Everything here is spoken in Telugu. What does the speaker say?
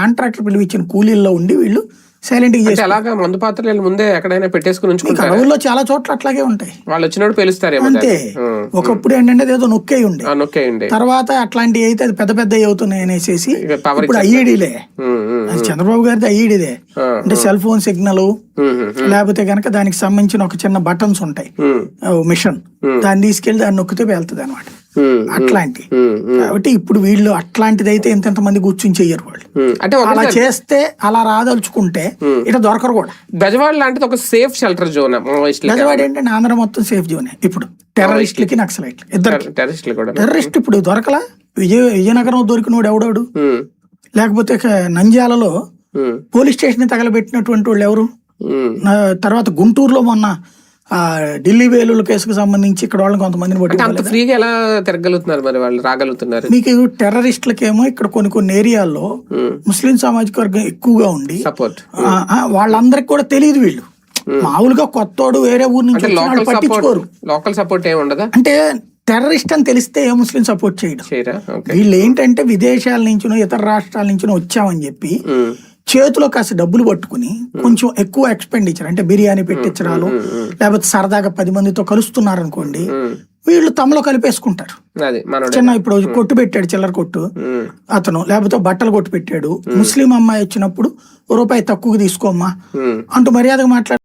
కాంట్రాక్టర్ పిలిపించిన కూలీల్లో ఉండి వీళ్ళు సైలెంట్ చేసి అలాగా మందు పాత్రలు ముందే ఎక్కడైనా పెట్టేసుకుని ఉంచుకుంటారు? అడవుల్లో చాలా చోట్ల అట్లాగే ఉంటాయి. వాళ్ళు వచ్చినప్పుడు పిలుస్తారేమో అంతే. ఒకప్పుడు ఏంటంటే ఏదో నొక్కే ఉండే. ఆ, నొక్కేయండి తర్వాత అట్లాంటివి అయితే అది పెద్ద పెద్ద అవుతున్నాయి అనేసి ఇప్పుడు ఐఈడీలే. చంద్రబాబు గారిది ఐఈడీదే. అంటే సెల్ ఫోన్ సిగ్నల్ లేకపోతే కనుక దానికి సంబంధించిన ఒక చిన్న బటన్స్ ఉంటాయి. మిషన్. దాన్ని తీసుకెళ్ళి దాన్ని నొక్కితే వెళ్తుంది అనమాట అట్లాంటి. కాబట్టి ఇప్పుడు వీళ్ళు అట్లాంటిది అయితే ఇంత మంది కూర్చుని చెయ్యరు వాళ్ళు. అంటే అలా చేస్తే అలా రాదలుచుకుంటే ఇట దొరకరు కూడా. బెజవాడ లాంటిది ఒక సేఫ్ షెల్టర్ జోన్ గజవాడ ఏంటంటే ఆంధ్ర మొత్తం సేఫ్ జోనే ఇప్పుడు టెర్రరిస్టులకి నక్సలైట్లు ఇద్దరు టెర్రరిస్టులు కూడా. టెర్రరిస్ట్ ఇప్పుడు దొరకలా? విజయ విజయనగరం దొరికినోడు ఎవడోడు? లేకపోతే నంద్యాలలో పోలీస్ స్టేషన్ తగలబెట్టినటువంటి వాళ్ళు ఎవరు? తర్వాత గుంటూరులో మొన్న ఢిల్లీ వేలుల కేసుకు సంబంధించి ఇక్కడ వాళ్ళని కొంతమందిని పట్టి ఫ్రీగా ఎలా తిరగలుగుతున్నారు మరి వాళ్ళు? రాగలుగుతున్నారు? మీకు టెర్రరిస్టులకేమో ఇక్కడ కొన్ని కొన్ని ఏరియాల్లో. ముస్లిం సామాజిక వర్గం ఎక్కువగా ఉండి సపోర్ట్. ఆ, ఆ, వాళ్ళందరికి కూడా తెలియదు వీళ్ళు. మామూలుగా కొత్తోడు వేరే ఊరు నుంచి పట్టించుకోరు. లోకల్ సపోర్ట్ ఏమి ఉండదా? అంటే టెర్రరిస్ట్ అని తెలిస్తే ఏ ముస్లిం సపోర్ట్ చేయడం. వీళ్ళు ఏంటంటే విదేశాల నుంచినో ఇతర రాష్ట్రాల నుంచినో వచ్చామని చెప్పి చేతిలో కాస్త డబ్బులు పట్టుకుని కొంచెం ఎక్కువ ఎక్స్పెండిచర్ అంటే బిర్యానీ పెట్టించడాలు లేకపోతే సరదాగా పది మందితో కలుస్తున్నారు అనుకోండి. వీళ్ళు తమలో కలిపేసుకుంటారు. చిన్న ఇప్పుడు కొట్టు పెట్టాడు చిల్లర కొట్టు అతను లేకపోతే బట్టలు కొట్టు పెట్టాడు ముస్లిం అమ్మాయి వచ్చినప్పుడు రూపాయి తక్కువ తీసుకోమ్మా. అంటూ మర్యాదగా మాట్లాడు